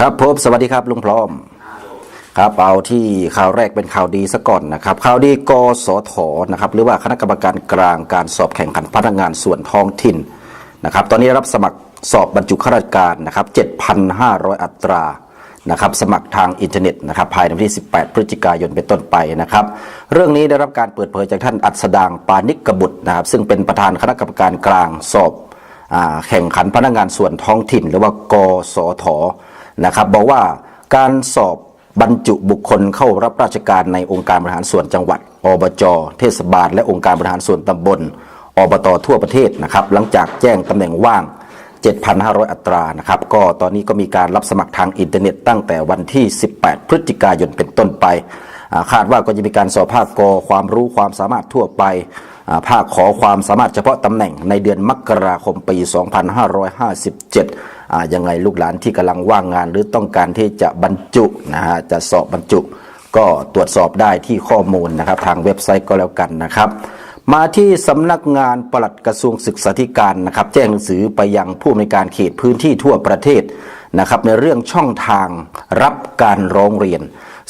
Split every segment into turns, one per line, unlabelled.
ครับพบสวัสดีครับลุงพร้อม ครับเอาที่ข่าวแรกเป็นข่าวดีซะก่อนนะครับข่าวดีกสทนะครับหรือว่าคณะกรรมการกลางการสอบแข่งขันพนักงานส่วนท้องถิ่นนะครับ ตอนนี้รับสมัครสอบบรรจุข้าราชการนะครับ7,500 อัตรานะครับสมัครทางอินเทอร์เน็ตนะครับภายในวันที่ 18 พฤศจิกายนเป็นต้นไปนะครับ เรื่องนี้ได้รับการเปิดเผยจากท่านอัศดางปานิกกบุตรนะครับ ซึ่งเป็นประธานคณะกรรมการกลางสอบอแข่งขันพนักงานส่วนท้องถิ่น หรือว่ากสท นะครับบอกว่าการสอบบรรจุบุคคลเข้ารับราชการในองค์การบริหารส่วนจังหวัด อบจ เทศบาล และองค์การบริหารส่วนตำบล อบตทั่วประเทศนะครับ หลังจากแจ้งตำแหน่งว่าง 7,500 อัตรานะครับ ก็ตอนนี้ก็มีการรับสมัครทางอินเทอร์เน็ตตั้งแต่วันที่ 18 พฤศจิกายนเป็นต้นไป คาดว่าก็จะมีการสอบภาคกความรู้ความสามารถทั่วไป ภาคขอความสามารถเฉพาะตำแหน่งในเดือนมกราคมปี 2557ยังไงลูกหลานที่กำลังว่างงานหรือต้องการที่จะบรรจุนะฮะจะสอบบรรจุ ก็ตรวจสอบได้ที่ข้อมูลนะครับทางเว็บไซต์ก็แล้วกันนะครับมาที่สำนักงานปลัดกระทรวงศึกษาธิการนะครับแจ้งหนังสือไปยังผู้ในการเขตพื้นที่ทั่วประเทศนะครับในเรื่องช่องทางรับการร้องเรียน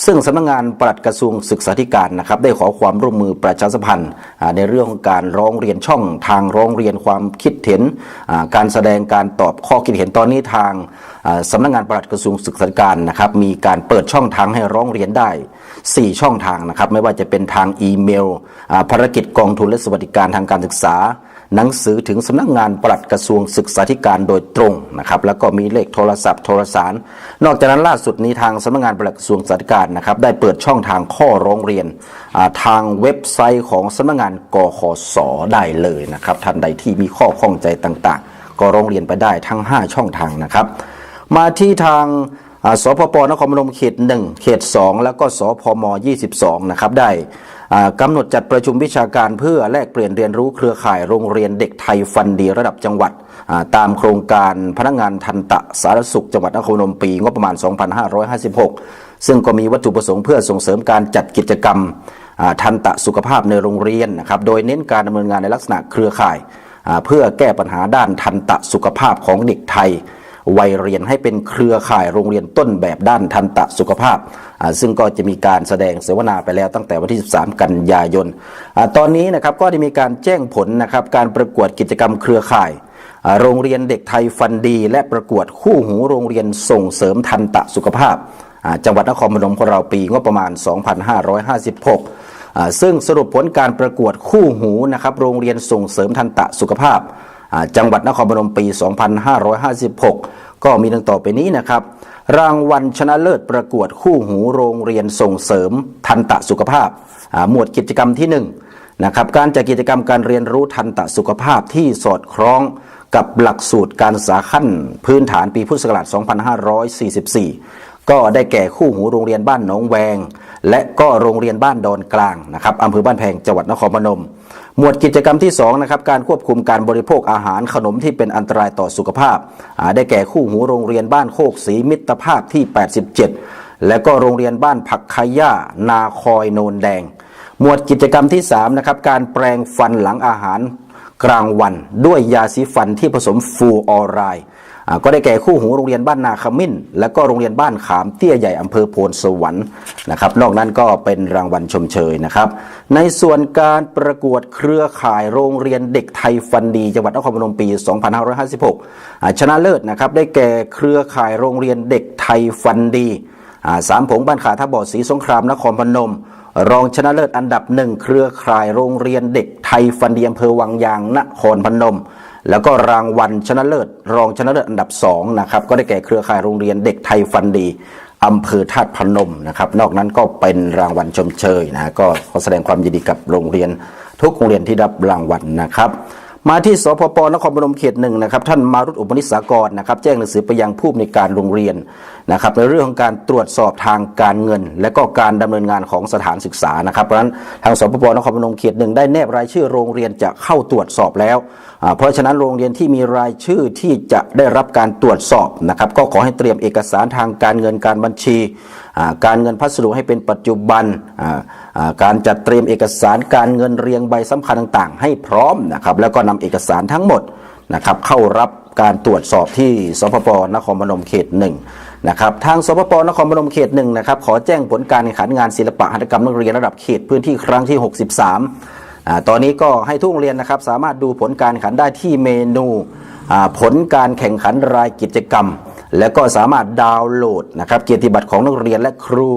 ซึ่งสำนักงานปลัดกระทรวงศึกษาธิการนะครับได้ขอความร่วมมือประชาสัมพันธ์ในเรื่องของการร้องเรียนช่องทางร้องเรียนความคิดเห็นการแสดงการตอบข้อคิดเห็นตอนนี้ทางสำนักงานปลัดกระทรวงศึกษาธิการนะครับมีการเปิดช่องทางให้ร้องเรียนได้ 4 ช่องทางนะครับไม่ว่าจะเป็นทางอีเมลภารกิจกองทุนและสวัสดิการทางการศึกษา หนังสือถึงสำนักงานปลัดกระทรวงศึกษาธิการโดยตรงนะครับแล้วก็มีเลขโทรศัพท์โทรสาร นอกจากนั้นล่าสุดนี้ทางสำนักงานปลัดกระทรวงศึกษาธิการนะครับได้เปิดช่องทางข้อร้องเรียน ทางเว็บไซต์ของสำนักงานกขสได้เลยนะครับท่านใดที่มีข้อข้องใจต่างๆ ก็ร้องเรียนไปได้ทั้ง 5 ช่องทางนะครับ มาที่ทาง สพปนครพนมเขต 1 เขต 2 แล้วก็สพม 22 นะครับ ได้กำหนดจัดประชุมวิชาการเพื่อแลกเปลี่ยนเรียนรู้เครือข่ายโรงเรียนเด็กไทยฟันดีระดับจังหวัด ตามโครงการพนักงานทันตะสารสุขจังหวัดนครพนมปีงบประมาณ 2556 ซึ่งก็มีวัตถุประสงค์เพื่อส่งเสริมการจัดกิจกรรมทันตะสุขภาพในโรงเรียนนะครับ โดยเน้นการดำเนินงานในลักษณะเครือข่าย เพื่อแก้ปัญหาด้านทันตะสุขภาพของเด็กไทย วัยเรียนให้เป็นเครือข่ายโรงเรียนต้นแบบด้านทันตะสุขภาพ ซึ่งก็จะมีการแสดงเสวนาไปแล้วตั้งแต่วันที่ 13 กันยายนอตอนนี้นะครับก็ได้มีการแจ้งผลนะครับการประกวดกิจกรรมเครือข่ายโรงเรียนเด็กไทยฟันดี และประกวดคู่หูโรงเรียนส่งเสริมทันตะสุขภาพ จังหวัดนครพนมของเราปีงบประมาณ 2556 ซึ่งสรุปผลการประกวดคู่หูนะครับโรงเรียนส่งเสริมทันตะสุขภาพ จังหวัดนครพนมปี 2556 ก็มีดังต่อไปนี้นะครับ รางวัลชนะเลิศประกวดคู่หูโรงเรียนส่งเสริมทันตะสุขภาพ หมวดกิจกรรมที่1นะครับการจัดกิจกรรมการเรียนรู้ทันตะสุขภาพที่สอดคล้องกับหลักสูตรการศึกษาขั้นพื้นฐานปีพุทธศักราช 2544 ก็ได้แก่คู่หูโรงเรียนบ้านหนองแวง และก็โรงเรียนบ้านดอนกลางนะครับอำเภอบ้านแพงจังหวัดนครพนม หมวดกิจกรรมที่2นะครับการควบคุมการบริโภคอาหารขนมที่เป็นอันตรายต่อสุขภาพาได้แก่คู่หูโรงเรียนบ้านโคกศรีมิตรภาพที่ 87 และก็โรงเรียนบ้านผักขย่านาคอยโนนแดง หมวดกิจกรรมที่3นะครับการแปรงฟันหลังอาหารกลางวัน ด้วยยาสีฟันที่ผสมฟูออไรด์ ก็ได้แก่คู่หูโรงเรียนบ้านนาขมิ้น และก็โรงเรียนบ้านขามเตี้ยใหญ่อำเภอโพนสวรรค์นะครับ นอกนั้นก็เป็นรางวัลชมเชยนะครับ ในส่วนการประกวดเครือข่ายโรงเรียนเด็กไทยฟันดีจังหวัดนครพนมปี 2556 ชนะเลิศนะครับได้แก่เครือข่ายโรงเรียนเด็กไทยฟันดีสามผงบ้านขาท่าบ่อศรีสงครามนครพนมรองชนะเลิศอันดับหนึ่งเครือข่ายโรงเรียนเด็กไทยฟันดีอำเภอวังยางนครพนม แล้วก็รางวัลชนะเลิศ รองชนะเลิศอันดับ2นะครับก็ได้แก่เครือข่ายโรงเรียนเด็กไทยฟันดีอำเภอธาตุพนมนะครับ นอกนั้นก็เป็นรางวัลชมเชยนะก็ขอแสดงความยินดีกับโรงเรียน ทุกโรงเรียนที่รับรางวัลนะครับ มาที่สพปนครพนมเขตหนึ่งนะครับท่านมารุตอุปนิสากรนะครับแจ้งหนังสือไปยังผู้อำนการโรงเรียนนะครับในเรื่องของการตรวจสอบทางการเงิน และก็การดำเนินงานของสถานศึกษานะครับเพราะฉะนั้นทางสพปนครพนมเขตหนึ่งได้แนบรายชื่อโรงเรียนจะเข้าตรวจสอบแล้ว เพราะฉะนั้นโรงเรียนที่มีรายชื่อที่จะได้รับการตรวจสอบนะครับก็ขอให้เตรียมเอกสารทางการเงินการบัญชี การเงินพัสดุให้เป็นปัจจุบัน การจัดเตรียมเอกสารการเงินเรียงใบสำคัญต่างๆ ให้พร้อมนะครับแล้วก็นำเอกสารทั้งหมดนะครับเข้ารับการตรวจสอบที่สพปนครพนมเขตหนึ่งนะครับทางสปปนครพนมเขตหนึ่งนะครับขอแจ้งผลการแข่งขันงานศิลปะหัตถกรรมนักเรียนระดับเขตพื้นที่ครั้งที่ 63อ่าตอนนี้ก็ให้ทุกโรงเรียนนะครับสามารถดูผลการแข่งขันได้ที่เมนูผลการแข่งขันรายกิจกรรม และก็สามารถดาวน์โหลดนะครับเกียรติบัตรของนักเรียนและครู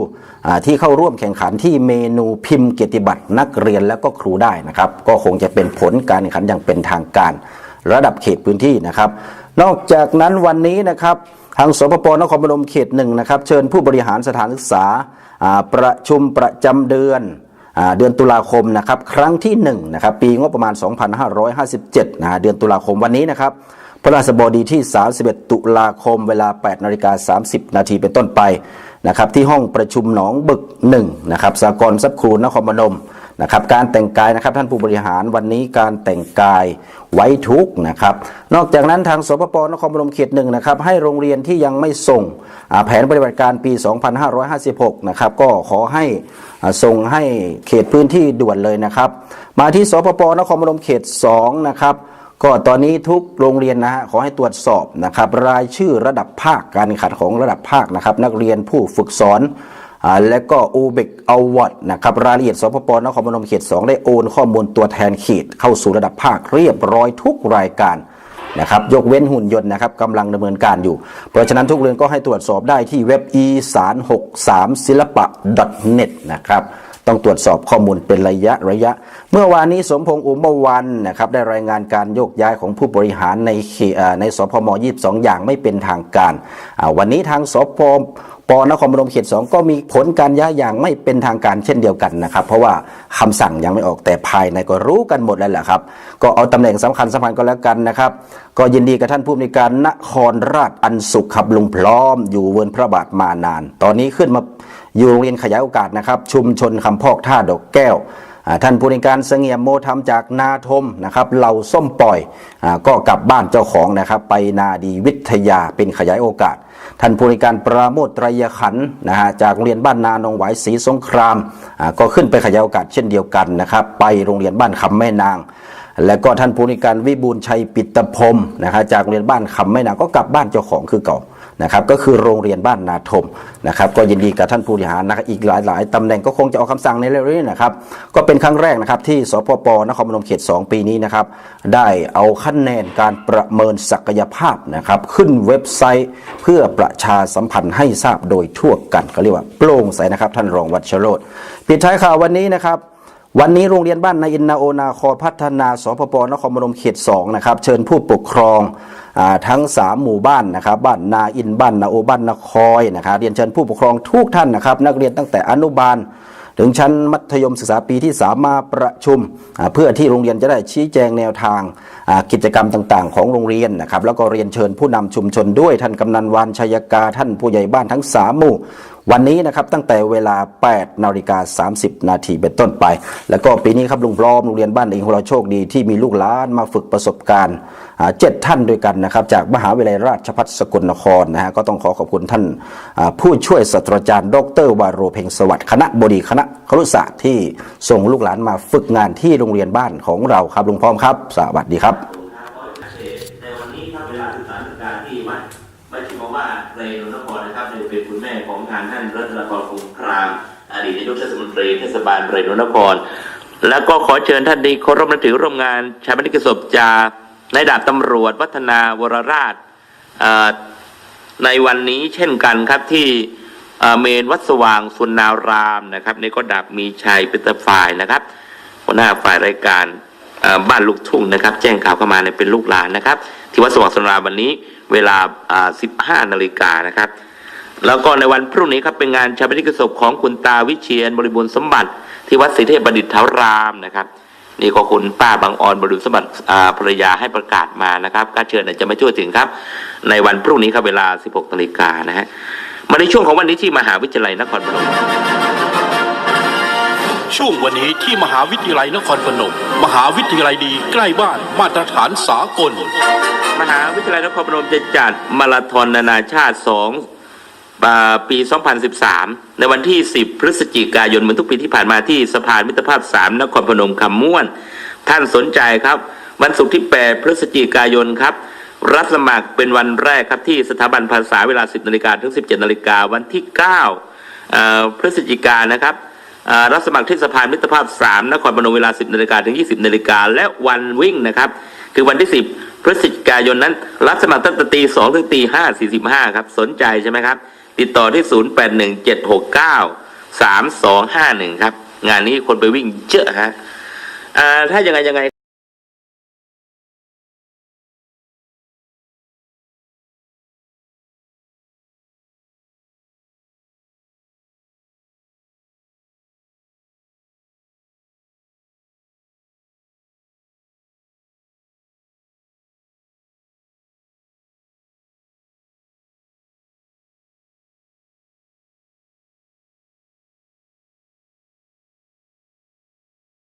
ที่เข้าร่วมแข่งขันที่เมนูพิมพ์เกียรติบัตรนักเรียนและก็ครูได้นะครับ ก็คงจะเป็นผลการแข่งขันอย่างเป็นทางการระดับเขตพื้นที่นะครับ นอกจากนั้นวันนี้นะครับทางสปปนครพนมเขตหนึ่งนะครับเชิญผู้บริหารสถานศึกษาประชุมประจำเดือนเดือนตุลาคมนะครับครั้งที่1นะครับปีงบประมาณ 2557นะเดือนตุลาคมวันนี้นะครับ พระราชบดีที่ 31 ตุลาคมเวลา 8นาฬิกา30 นาทีเป็นต้นไปนะครับที่ห้องประชุมหนองบึก1นะครับสากลทรัพย์ครูนครพนมนะครับการแต่งกายนะครับท่านผู้บริหารวันนี้การแต่งกายไว้ทุกนะครับ นอกจากนั้นทางสปปนครพนมเขตหนึ่งนะครับให้โรงเรียนที่ยังไม่ส่งแผนปฏิบัติการปี 2556 นะครับก็ขอให้ส่งให้เขตพื้นที่ด่วนเลยนะครับ มาที่สปปนครพนมเขต2นะครับ ก็ตอนนี้ทุกโรงเรียนนะฮะขอให้ตรวจสอบนะครับ รายชื่อระดับภาคการแข่งขันของระดับภาคนะครับ นักเรียนผู้ฝึกสอนอและก็อูเบกอวอดนะครับรายละเอียดสพปนครพนมเขต 2 ได้โอนข้อมูลตัวแทนเขตเข้าสู่ระดับภาคเรียบร้อยทุกรายการนะครับยกเว้นหุ่นยนต์นะครับกำลังดำเนินการอยู่ เพราะฉะนั้นทุกเรียนก็ให้ตรวจสอบได้ที่เว็บอีสาน63ศิลปะ .net นะครับ ต้องตรวจสอบข้อมูลเป็นระยะระยะ เมื่อวานนี้สมพงษ์อุมวันนะครับได้รายงานการโยกย้ายของผู้บริหารในในสพม 22 อย่างไม่เป็นทางการวันนี้ทางสพปนครพนมเขต2ก็มีผลการย้ายอย่างไม่เป็นทางการเช่นเดียวกันนะครับ เพราะว่าคำสั่งยังไม่ออกแต่ภายในก็รู้กันหมดแล้วแหละครับ ก็เอาตำแหน่งสำคัญสำคัญก็แล้วกันนะครับ ก็ยินดีกับท่านผู้อำนวยการนครราชอันสุขขับลุงพร้อม อยู่เวินพระบาทมานาน ตอนนี้ขึ้นมา อยู่โรงเรียนขยายโอกาสนะครับชุมชนคำพอกท่าดอกแก้วท่านผู้ในการเสงี่ยมโมธรรมจากนาทมนะครับเหล่าส้มปล่อยอก็กลับบ้านเจ้าของนะครับไปนาดีวิทยาเป็นขยายโอกาส ท่านผู้ในการปราโมทไตรยขันนะฮะจากโรงเรียนบ้านนานองหวายศรีสงครามก็ขึ้นไปขยายโอกาสเช่นเดียวกันนะครับไปโรงเรียนบ้านคำแม่นาง และก็ท่านผู้นวยการวิบูลชัยปิตพรมนะครับจากโรงเรียนบ้านคำแม่นางก็กลับบ้านเจ้าของคือเก่านะครับก็คือโรงเรียนบ้านนาทมนะครับก็ยินดีกับท่านผู้บริหารนะครับอีกหลายๆตำแหน่งก็คงจะออกคำสั่งในเร็วๆนี้นะครับก็เป็นครั้งแรกนะครับที่สปปนครพนมเขต 2 ปีนี้นะครับได้เอาคะแนนการประเมินศักยภาพนะครับขึ้นเว็บไซต์เพื่อประชาสัมพันธ์ให้ทราบโดยทั่วกันเขาเรียกว่าโปร่งใสนะครับท่านรองวัชโรธปิดท้ายข่าววันนี้นะครับ วันนี้โรงเรียนบ้านนาอินนาโอนาคอพัฒนาสพปนครพนมเขต2นะครับเชิญผู้ปกครองอทั้ง 3 หมู่บ้านนะครับบ้านนาอินบ้านนาโอบ้านนาคอยนะครับเรียนเชิญผู้ปกครองทุกท่านนะครับ นักเรียนตั้งแต่อนุบาล ถึงชั้นมัธยมศึกษาปีที่ 3 มาประชุม เพื่อที่โรงเรียนจะได้ชี้แจงแนวทางกิจกรรมต่างๆ ของโรงเรียนนะครับแล้วก็เรียนเชิญผู้นำชุมชนด้วยท่านกำนันวานชัยกาท่านผู้ใหญ่บ้านทั้ง 3 หมู่ วันนี้นะครับตั้งแต่เวลา 8นาฬิกา30 นาทีเป็นต้นไป แล้วก็ปีนี้ครับลุงพร้อมโรงเรียนบ้านเองของเราโชคดีที่มีลูกหลานมาฝึกประสบการณ์เจ็ดท่านด้วยกันนะครับจากมหาวิทยาลัยราชภัฏสกลนครนะฮะก็ต้องขอขอบคุณท่านผู้ช่วยศาสตราจารย์ ดรวาโรเพ็งสวัสดิ์คณะบดีคณะครุศาสตร์ที่ส่งลูกหลานมาฝึกงานที่โรงเรียนบ้านของเราครับลุงพร้อมครับ สวัสดีครับ
ในวันนี้ครับเวลาศึกษาธิการที่วัดวัดชิมว่าเรนนค เป็นคุณแม่ของงานท่านรัตนกรคงคราม อดีตนายกเทศมนตรีเทศบาลเรนนคร แล้วก็ขอเชิญท่านดีเคารพนับถือร่วมงานชาปนกิจศพจานดาบตำรวจวัฒนาวรราชในวันนี้เช่นกันครับที่เมนวัดสว่างสุนนารามนะครับในก็ดาบมีชัยเป็นตฝ่ายนะครับหัวหน้าฝ่ายรายการบ้านลูกทุ่งนะครับ แจ้งข่าวเข้ามาเนี่ยเป็นลูกหลานนะครับ ที่วัดสว่างสุนารามวันนี้เวลาอ่า15 นาฬิกานะครับ แล้วก็ในวันพรุ่งนี้ครับเป็นงานชาปนกิจศพของคุณตาวิเชียนบริบูรณ์สมบัติ ที่วัดศรีเทพบัณฑิตเถารามนะครับ นี่ก็คุณป้าบางออนบริบูรณ์สมบัติอ่าภรรยาให้ประกาศมานะครับการเชิญอาจจะไม่ช่วยถึงครับ ในวันพรุ่งนี้ครับเวลา 16นาฬิกานะฮะมาในช่วงของวันนี้ที่มหาวิทยาลัยนครพนม
ช่วงวันนี้ที่มหาวิทยาลัยนครพนม มหาวิทยาลัยดีใกล้บ้านมาตรฐานสากล
มหาวิทยาลัยนครพนมจะจัดมาราธอนนานาชาติ2อ่า ปี 2013 ในวันที่ 10 พฤศจิกายนเหมือนทุกปีที่ผ่านมาที่สะพานมิตรภาพ 3 นครพนมคำม่วน ท่านสนใจครับ วันศุกร์ที่ 8 พฤศจิกายนครับ รับสมัครเป็นวันแรกครับที่สถาบันภาษาเวลา 10นาฬิกาถึง 17นาฬิกาวันที่9เอ่อพฤศจิกายนนะครับรับสมัครที่สะพานมิตรภาพ 3 นครพนมเวลา 10นาฬิกาถึง 20นาฬิกาและวันวิ่งนะครับคือวันที่ 10 พฤศจิกายนนั้น รับสมัครตั้งแต่ตี2ถึงตี5 45 ครับ สนใจใช่ไหมครับ ติดต่อที่ 081769 3251 ครับ งานนี้คนไปวิ่งเยอะฮะอ่าถ้ายังไงยังไง